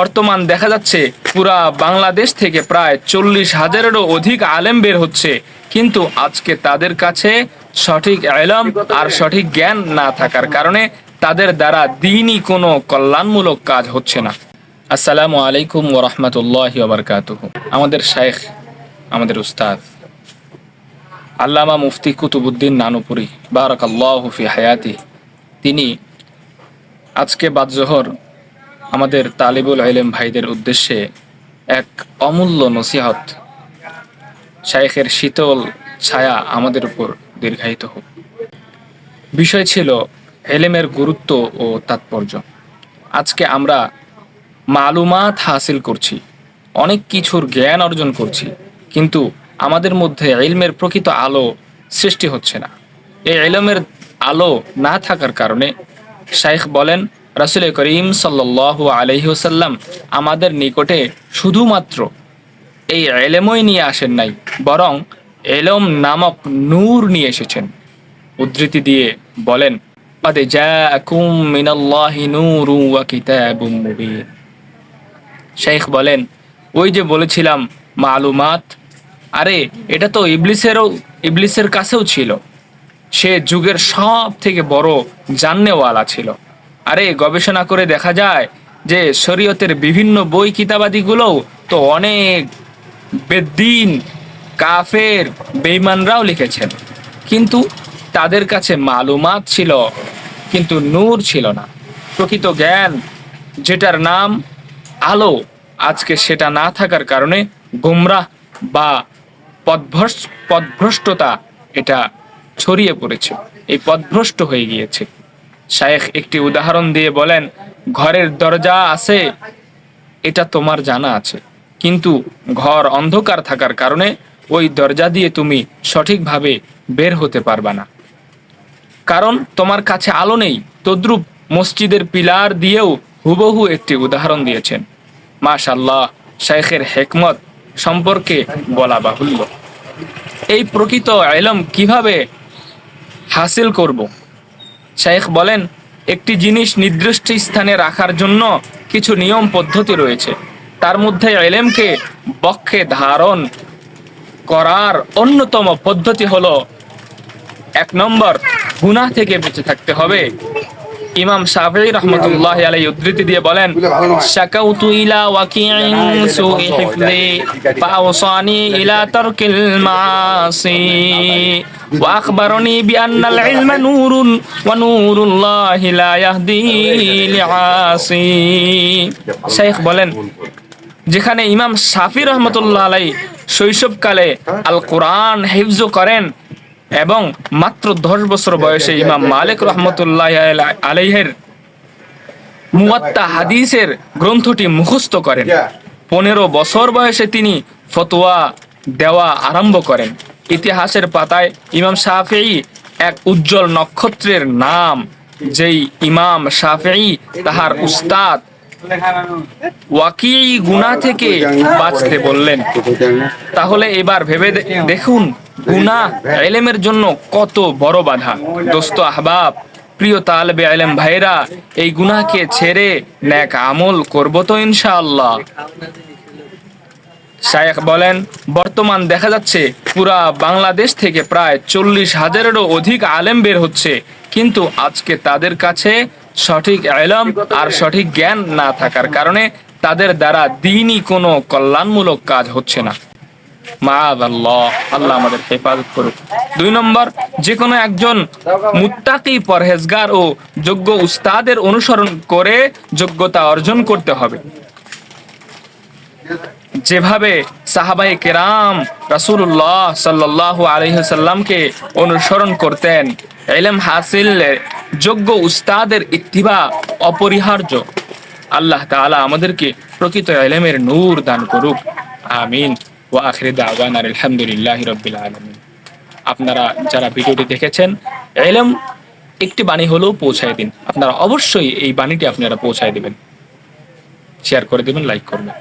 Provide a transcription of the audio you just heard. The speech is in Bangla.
বর্তমান দেখা যাচ্ছে পুরা বাংলাদেশ থেকে প্রায় চল্লিশ হাজারেরও অধিক আলেম বের হচ্ছে। কিন্তু আজকে তাদের কাছে সঠিক এলম আর সঠিক জ্ঞান না থাকার কারণে তাদের দ্বারা দিনই কোনো কল্যাণমূলক কাজ হচ্ছে না। আসসালামু আলাইকুম ওরহমতুল্লাহ বারকাতুহ। আমাদের শেখ আমাদের উস্তাদ, আল্লামা মুফতি কুতুবুদ্দিন নানুপুরি, বারাকাল্লাহ ফি হায়াতি, তিনি আজকে বাদজোহর আমাদের তালিবুল আইলেম ভাইদের উদ্দেশ্যে এক অমূল্য নসিহত। শায়েখের শীতল ছায়া আমাদের উপর দীর্ঘায়িত হোক। বিষয় ছিল এলেমের গুরুত্ব ও তাৎপর্য। আজকে আমরা মালুমাত হাসিল করছি, অনেক কিছুর জ্ঞান অর্জন করছি, কিন্তু আমাদের মধ্যে ইলমের প্রকৃত আলো সৃষ্টি হচ্ছে না। এই ইলমের আলো না থাকার কারণে শাইখ বলেন রাসুল করিম সাল্লাহ আলহিহসাল্লাম আমাদের নিকটে শুধুমাত্র এই এলেমই নিয়ে আসেন নাই বরং এলম নামক নূর নিয়ে এসেছেন উদ্ধৃতি দিয়ে বলেন قد جاءكم من الله نور وكتاب مبين শেখ বলেন ওই যে বলেছিলাম মালুমাত আরে এটা তো ইবলিসেরও ইবলিসের কাছেও ছিল সে যুগের সব থেকে বড় জান্নেওয়ালা ছিল আরে গবেষণা করে দেখা যায় যে শরীয়তের বিভিন্ন বই কিতাবাদিগুলোও তো অনেক বেদ্দিন কাফের বেইমানরাও লিখেছেন। কিন্তু তাদের কাছে মালুমাত ছিল, কিন্তু নূর ছিল না। প্রকৃত জ্ঞান যেটার নাম আলো, আজকে সেটা না থাকার কারণে গুমরাহ বা পথভ্রষ্ট পদভ্রষ্টতা এটা ছড়িয়ে পড়েছে। এই পদভ্রষ্ট হয়ে গিয়েছে। শায়েখ একটি উদাহরণ দিয়ে বলেন, ঘরের দরজা আছে, এটা তোমার জানা আছে। কিন্তু ঘর অন্ধকার থাকার কারণে ওই দরজা দিয়ে তুমি সঠিকভাবে বের হতে পারবা না। কারণ তোমার কাছে আলো নেই। তদ্রুপ মসজিদের পিলার দিয়েও হুবহু একটি উদাহরণ দিয়েছেন। মাশাল্লাহ শাইখের হেকমত সম্পর্কে বলা বাহুল্য। এই প্রকৃত এলম কীভাবে হাসিল করব? শাইখ বলেন, একটি জিনিস নির্দিষ্ট স্থানে রাখার জন্য কিছু নিয়ম পদ্ধতি রয়েছে। তার মধ্যে এলেমকে বক্ষে ধারণ করার অন্যতম পদ্ধতি হলো, এক নম্বর, গুনাহ থেকে বেঁচে থাকতে হবে। ইমাম শাফি রহমতুল্লাহ আলাই উদ্ধৃতি দিয়ে বলেন শাকাউতু ইলা ওয়াকিইন সুই হিফজি ফাওসানি ইলা তারকিল মাসি আখবারনি বিআন্নাল ইলমা নূরুন ওয়া নূরুল্লাহি লা ইয়াহদি লিআসি শেখ বলেন যেখানে ইমাম শাফি রহমতুল্লাহ আলাই শৈশবকালে আল কোরআন হিফজ করেন এবং মাত্র দশ বছর বয়সে ইমাম মালিক রহমতুল্লাহ আলাইহের মুয়াত্তা হাদিসের গ্রন্থটি মুখস্থ করেন। পনেরো বছর বয়সে তিনি ফতোয়া দেওয়া আরম্ভ করেন। ইতিহাসের পাতায় ইমাম শাফি এক উজ্জ্বল নক্ষত্রের নাম যেই ইমাম শাফি তাহার উস্তাদ ওয়াকি গুনা থেকে বাঁচতে বললেন। তাহলে এবার ভেবে দেখুন গুনা এলেমের জন্য কত বড় বাধা। দোস্ত আহবাব, প্রিয় তালবে আলেম ভাইরা এই গুনাহকে ছেড়ে ন্যাক আমল করব তো ইনশাআল্লাহ। শায়েখ বলেন, বর্তমান দেখা যাচ্ছে পুরা বাংলাদেশ থেকে প্রায় চল্লিশ হাজারেরও অধিক আলেম বের হচ্ছে। কিন্তু আজকে তাদের কাছে সঠিক এলম আর সঠিক জ্ঞান না থাকার কারণে তাদের দ্বারা দিনই কোনো কল্যাণমূলক কাজ হচ্ছে না। আল্লাহ আমাদের হেফাজত করুক। দুই নম্বর যে কোনো একজন মুত্তাকি পরহেজগার ও যোগ্য উস্তাদের অনুসরণ করে যোগ্যতা অর্জন করতে হবে। যেভাবে সাহাবাই কেরাম রাসূলুল্লাহ সাল্লাহ আলহিসাল্লামকে অনুসরণ করতেন এলেম হাসিল যোগ্য উস্তাদের ইত্তিবা অপরিহার্য। আল্লাহ তাআলা আমাদেরকে প্রকৃত এলেমের নূর দান করুক। আমিন। ও আখরি দাওয়ান আর আলহামদুলিল্লাহ রব্বিল আলমিন। আপনারা যারা ভিডিওটি দেখেছেন, এলম একটি বাণী হলেও পৌঁছায় দিন। আপনারা অবশ্যই এই বাণীটি আপনারা পৌঁছায় দেবেন। শেয়ার করে দেবেন, লাইক করবেন।